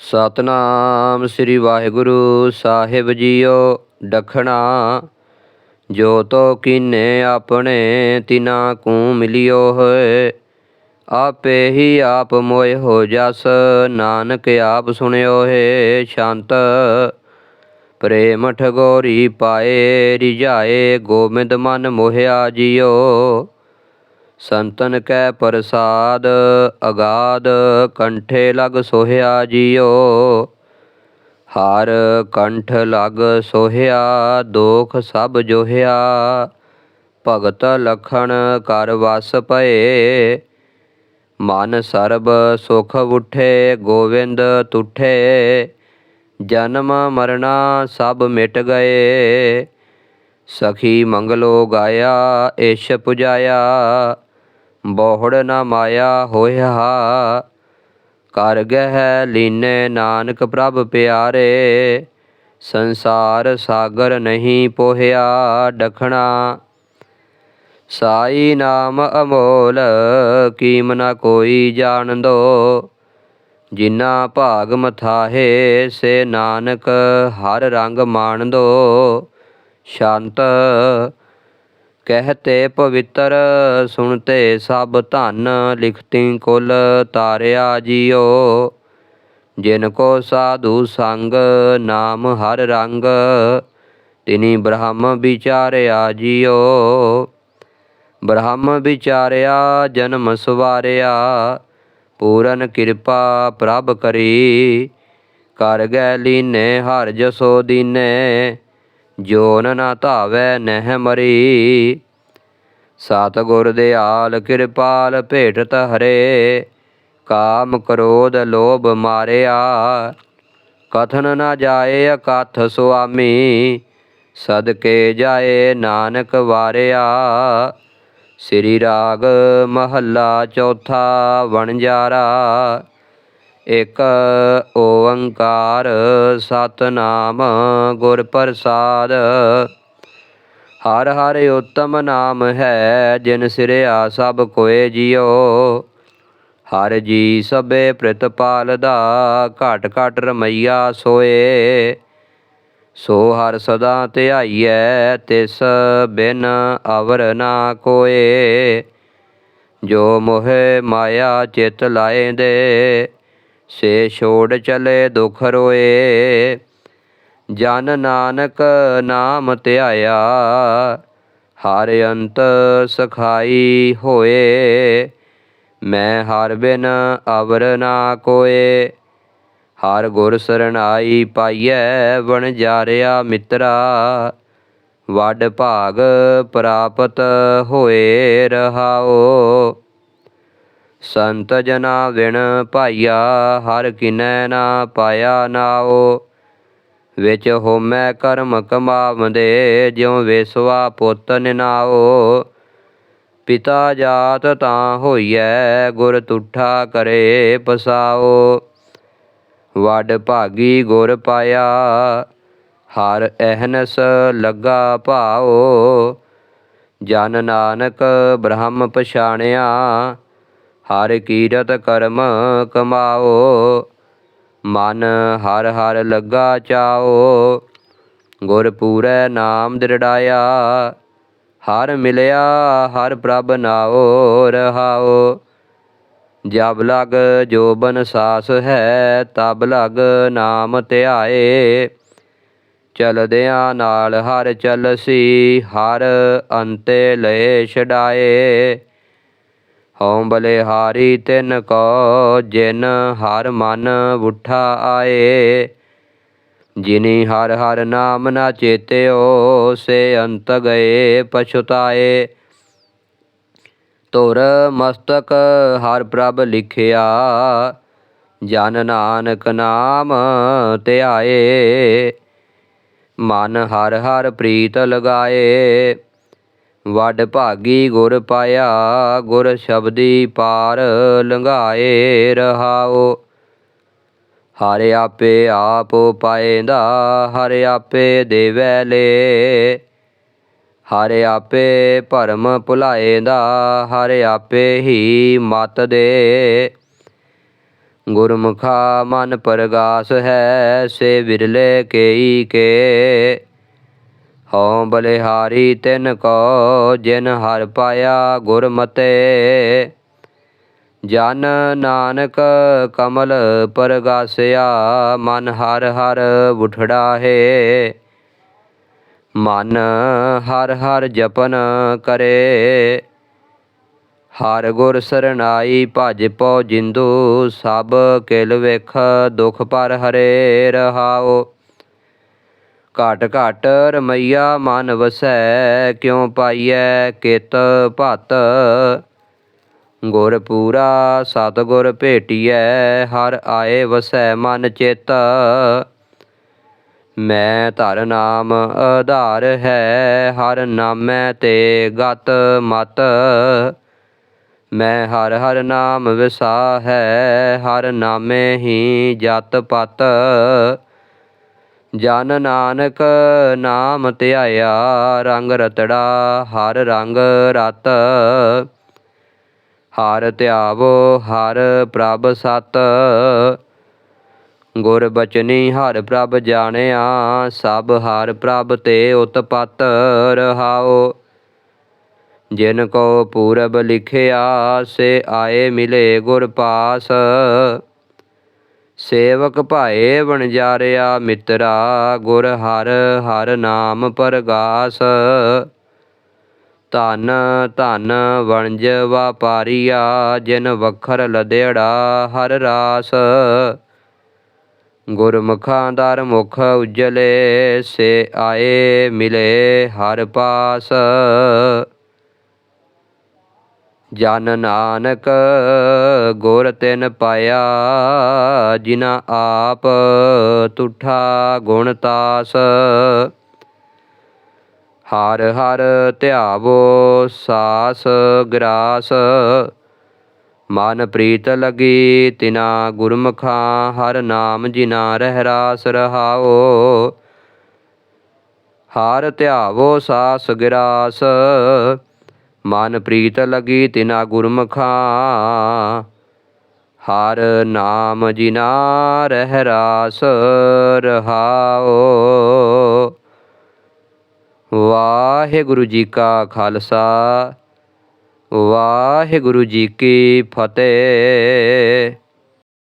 ਸਤਨਾਮ ਸ੍ਰੀ ਵਾਹਿਗੁਰੂ ਸਾਹਿਬ ਜੀਓ ਡਖਣਾ। ਜੋ ਤੋ ਕੀਨੇ ਆਪਣੇ ਤਿਨਾ ਕੂ ਮਿਲਿਓ ਹੋਏ, ਆਪੇ ਹੀ ਆਪ ਮੋਏ ਹੋ ਜਸ। ਨਾਨਕ ਆਪ ਸੁਣਿਓ ਹੈ ਸ਼ਾਂਤ। ਪ੍ਰੇਮ ਠਗੋਰੀ ਪਾਏ, ਰਿਝਾਏ, ਗੋਬਿੰਦ ਮਨ ਮੋਹਿਆ ਜਿਓ। ਸੰਤਨ ਕੈ ਪ੍ਰਸਾਦ, ਅਗਾਧ ਕੰਠੇ ਲਗ ਸੋਹਿਆ ਜਿਉ ਹਰ ਕੰਠ ਲਗ ਸੋਹਿਆ, ਦੋਖ ਸਭ ਜੋਹਿਆ। ਭਗਤ ਲਖਣ ਕਰ ਵਸ ਪਏ, ਮਨ ਸਰਬ ਸੁਖ ਉਠੇ, ਗੋਵਿੰਦ ਤੁਠੇ। ਜਨਮ ਮਰਣਾ ਸਭ ਮਿਟ ਗਏ, ਸਖੀ ਮੰਗਲੋ ਗਾਇਆ, ਏਸ਼ ਪੁਜਾਇਆ। ਬਹੁੜ ਨਾ ਮਾਇਆ ਹੋਇਆ। ਕਰ ਗਹਿ ਲੀਨੇ ਨਾਨਕ ਪ੍ਰਭ ਪਿਆਰੇ, ਸੰਸਾਰ ਸਾਗਰ ਨਹੀਂ ਪੋਹਿਆ ਡਖਣਾ। ਸਾਈ ਨਾਮ ਅਮੋਲ, ਕੀਮ ਨਾ ਕੋਈ ਜਾਣਦੋ। ਜਿਨਾ ਭਾਗ ਮਥਾਹੇ, ਸੇ ਨਾਨਕ ਹਰ ਰੰਗ ਮਾਣਦੋ। ਸ਼ਾਂਤ ਕਹਤੇ ਪਵਿੱਤਰ ਸੁਣਤੇ ਸਭ ਧਨ, ਲਿਖਤੀ ਕੁਲ ਤਾਰਿਆ ਜਿਓ। ਜਿਨ ਕੋ ਸਾਧੂ ਸੰਗ, ਨਾਮ ਹਰ ਰੰਗ, ਤਿਨੀ ਬ੍ਰਹਮ ਵਿਚਾਰਿਆ ਜਿਓ। ਬ੍ਰਹਮ ਵਿਚਾਰਿਆ, ਜਨਮ ਸਵਾਰਿਆ, ਪੂਰਨ ਕਿਰਪਾ ਪ੍ਰਭ ਕਰੀ। ਕਰ ਗੈ ਲੀਨੇ, ਹਰ ਜਸੋ ਦੀਨੇ। ਜੋਨ ਨਾ ਧਾਵੈ ਨਹਿ ਮਰੀ। ਸਤ ਗੁਰ ਦਿਆਲ ਕਿਰਪਾਲ ਭੇਟਤ ਹਰੇ। ਕਾਮ ਕ੍ਰੋਧ ਲੋਭ ਮਾਰਿਆ। ਕਥਨ ਨਾ ਜਾਏ ਅਕਥ ਸੁਆਮੀ। ਸਦਕੇ ਜਾਏ ਨਾਨਕ ਵਾਰਿਆ। ਸ੍ਰੀ ਰਾਗ ਮਹੱਲਾ ਚੌਥਾ ਵਣਜਾਰਾ। ਇਕ ਓੰਕਾਰ ਸਤਨਾਮ ਗੁਰ ਪ੍ਰਸਾਦ। ਹਰ ਹਰ ਉਤਮ ਨਾਮ ਹੈ, ਜਿਨ ਸਿਰਿਆ ਸਭ ਕੋਏ ਜਿਉ। ਹਰ ਜੀ ਸਭੇ ਪ੍ਰਿਤਪਾਲ ਦਾ ਘਟ ਘਟ ਰਮਈਆ ਸੋਏ। ਸੋ ਹਰ ਸਦਾ ਧਿਆਈਐ, ਤਿਸ ਬਿਨ ਅਵਰ ਨਾ ਕੋਏ। ਜੋ ਮੋਹਿ ਮਾਇਆ ਚਿਤ ਲਾਏ ਦੇ ਸੇ ਛੋੜ ਚਲੇ ਦੁਖ ਰੋਏ। ਜਨ ਨਾਨਕ ਨਾਮ ਧਿਆਇਆ, ਹਰ ਅੰਤ ਸਖਾਈ ਹੋਏ। ਮੈਂ ਹਰ ਬਿਨ ਅਵਰ ਨਾ ਕੋਏ। ਹਰ ਗੁਰ ਸਰਣਾਈ ਪਾਈਐ ਵਣ ਜਾਰਿਆ ਮਿੱਤਰਾ। ਵੱਡ ਭਾਗ ਪ੍ਰਾਪਤ ਹੋਏ ਰਹਾਓ। ਸੰਤ ਜਨਾ ਵਿਣ ਭਾਈਆ, ਹਰ ਕਿਨੈ ਨਾ ਪਾਇਆ ਨਾਓ ਵਿੱਚ ਹੋਮੈ ਕਰਮ ਕਮਾਵੰਦੇ ਜਿਉ ਵੇਸਵਾ ਪੁੱਤ ਨਿਨਾਓ। ਪਿਤਾ ਜਾਤ ਤਾਂ ਹੋਈਐ, ਗੁਰ ਤੁਠਾ ਕਰੇ ਪਸਾਓ। ਵਡ ਭਾਗੀ ਗੁਰ ਪਾਇਆ, ਹਰ ਅਹਨਸ ਲੱਗਾ ਭਾਓ। ਜਨ ਨਾਨਕ ਬ੍ਰਹਮ ਪਛਾਣਿਆ ਹਰ ਕੀਰਤ ਕਰਮ ਕਮਾਓ, ਮਨ ਹਰ ਹਰ ਲੱਗਾ ਚਾਓ। ਗੁਰ ਪੂਰੈ ਨਾਮ ਦਿਰੜਾਇਆ, ਹਰ ਮਿਲਿਆ ਹਰ ਪ੍ਰਭ ਨਾਓ ਰਹਾਓ ਜਬ ਲਗ ਜੋਬਨ ਸਾਸ ਹੈ, ਤਬ ਲਗ ਨਾਮ ਧਿਆਏ। ਚਲਦਿਆਂ ਨਾਲ ਹਰ ਚਲਸੀ, ਹਰ ਅੰਤੇ ਲਏ ਛਡਾਏ। ਹਉ ਬਲੇ ਹਾਰੀ ਤਿਨ ਕੋ, ਜਿਨ ਹਰ ਮਨ ਉਠਾ ਆਏ। ਜਿਨੀ ਹਰ ਹਰ ਨਾਮ ਨਾ ਚੇਤਿਓ, ਸੇ ਅੰਤ ਗਏ ਪਛੁਤਾਏ। ਤੁਰ ਮਸਤਕ ਹਰ ਪ੍ਰਭ ਲਿਖਿਆ, ਜਨ ਨਾਨਕ ਨਾਮ ਧਿਆਏ। ਮਨ ਹਰ ਹਰ ਪ੍ਰੀਤ ਲਗਾਏ। ਵੱਡ ਭਾਗੀ ਗੁਰ ਪਾਇਆ, ਗੁਰ ਸ਼ਬਦੀ ਪਾਰ ਲੰਘਾਏ ਰਹਾਓ। ਹਰ ਆਪੇ ਆਪ ਪਾਏਂਦਾ, ਹਰ ਆਪੇ ਦੇਵੈ ਲੇ। ਹਰ ਆਪੇ ਭਰਮ ਭੁਲਾਏਂਦਾ, ਹਰ ਆਪੇ ਹੀ ਮਤ ਦੇ। ਗੁਰਮੁਖਾ ਮਨ ਪਰਗਾਸ ਹੈ, ਸੇ ਵਿਰਲੇ ਕੇਈ ਕੇ। ਹਉ ਬਲਿਹਾਰੀ ਤਿਨ ਕੋ, ਜਿਨ ਹਰ ਪਾਇਆ ਗੁਰਮਤੇ। ਜਨ ਨਾਨਕ ਕਮਲ ਪਰਗਾਸਿਆ, ਮਨ ਹਰ ਹਰ ਉਠੜਾ ਹੈ ਮਨ ਹਰ ਹਰ ਜਪਨ ਕਰੇ। ਹਰ ਗੁਰ ਸਰਨਾਈ ਭਜ ਪਉ ਜਿੰਦੂ, ਸਭ ਕਿਲ ਵੇਖ ਦੁਖ ਪਰ ਹਰੇ ਰਹਾਓ ਘਟ ਘਟ ਰਮਈਆ ਮਨ ਵਸੈ, ਕਿਉ ਪਾਈਐ ਕਿਤ ਭਤ? ਗੁਰ ਪੂਰਾ ਸਤਿਗੁਰ ਭੇਟੀਐ, ਹਰ ਆਏ ਵਸੈ ਮਨ ਚਿਤ। ਮੈਂ ਧਰ ਨਾਮ ਆਧਾਰ ਹੈ, ਹਰ ਨਾਮੈ ਤੇ ਗਤ ਮਤ। ਮੈਂ ਹਰ ਹਰ ਨਾਮ ਵਿਸਾ ਹੈ, ਹਰ ਨਾਮੇ ਹੀ ਜਤ ਪਤ। ਜਨ ਨਾਨਕ ਨਾਮ ਧਿਆਇਆ, ਰੰਗ ਰਤੜਾ ਹਰ ਰੰਗ ਰਤ। ਹਰ ਧਿਆਵੋ, ਹਰ ਪ੍ਰਭ ਸਤ। ਗੁਰ ਬਚਨੀ, ਹਰ ਪ੍ਰਭ ਜਾਣਿਆ, ਸਭ ਹਰ ਪ੍ਰਭ ਤੇ ਉਤਪਤ ਰਹਾਓ। ਜਿਨ ਕੋ ਪੂਰਬ ਲਿਖਿਆ, ਸੇ ਆਏ ਮਿਲੇ ਗੁਰ ਪਾਸ। ਸੇਵਕ ਭਾਏ ਵਣਜਾਰਿਆ ਮਿੱਤਰਾ, ਗੁਰ ਹਰ ਹਰ ਨਾਮ ਪਰਗਾਸ। ਧਨ ਧਨ ਵਣਜ ਵਾਪਾਰੀਆ, ਜਿਨ ਵਖਰ ਲਦੇੜਾ ਹਰ ਰਾਸ। ਗੁਰਮੁਖਾਂ ਦਰ ਮੁਖ ਉਜਲੇ, ਸੇ ਆਏ ਮਿਲੇ ਹਰ ਪਾਸ। ਜਨ ਨਾਨਕ ਗੁਰ ਤਿਨ ਪਾਇਆ ਜਿਨਾ ਆਪ ਤੁਠਾ ਗੁਣ ਤਾਸ। ਹਰ ਹਰ ਧਿਆਵੋ ਸਾਸ ਗਰਾਸ। ਮਨ ਪ੍ਰੀਤ ਲਗੀ ਤਿਨਾ ਗੁਰਮੁਖਾਂ, ਹਰ ਨਾਮ ਜਿਨਾ ਰਹਿ ਰਾਸ ਰਹਾਓ। ਹਾਰ ਧਿਆਵੋ ਸਾਸ ਗਿਰਾਸ। ਮਨ ਪ੍ਰੀਤ ਲਗੀ ਤਿਨਾ ਗੁਰਮਖਾ। ਹਰ ਨਾਮ ਜਿਨਾ ਰਹਿ ਰਾਸ ਰਹਾਓ ਵਾਹਿਗੁਰੂ ਜੀ ਕਾ ਖਾਲਸਾ, ਵਾਹਿਗੁਰੂ ਜੀ ਕੀ ਫਤਿਹ।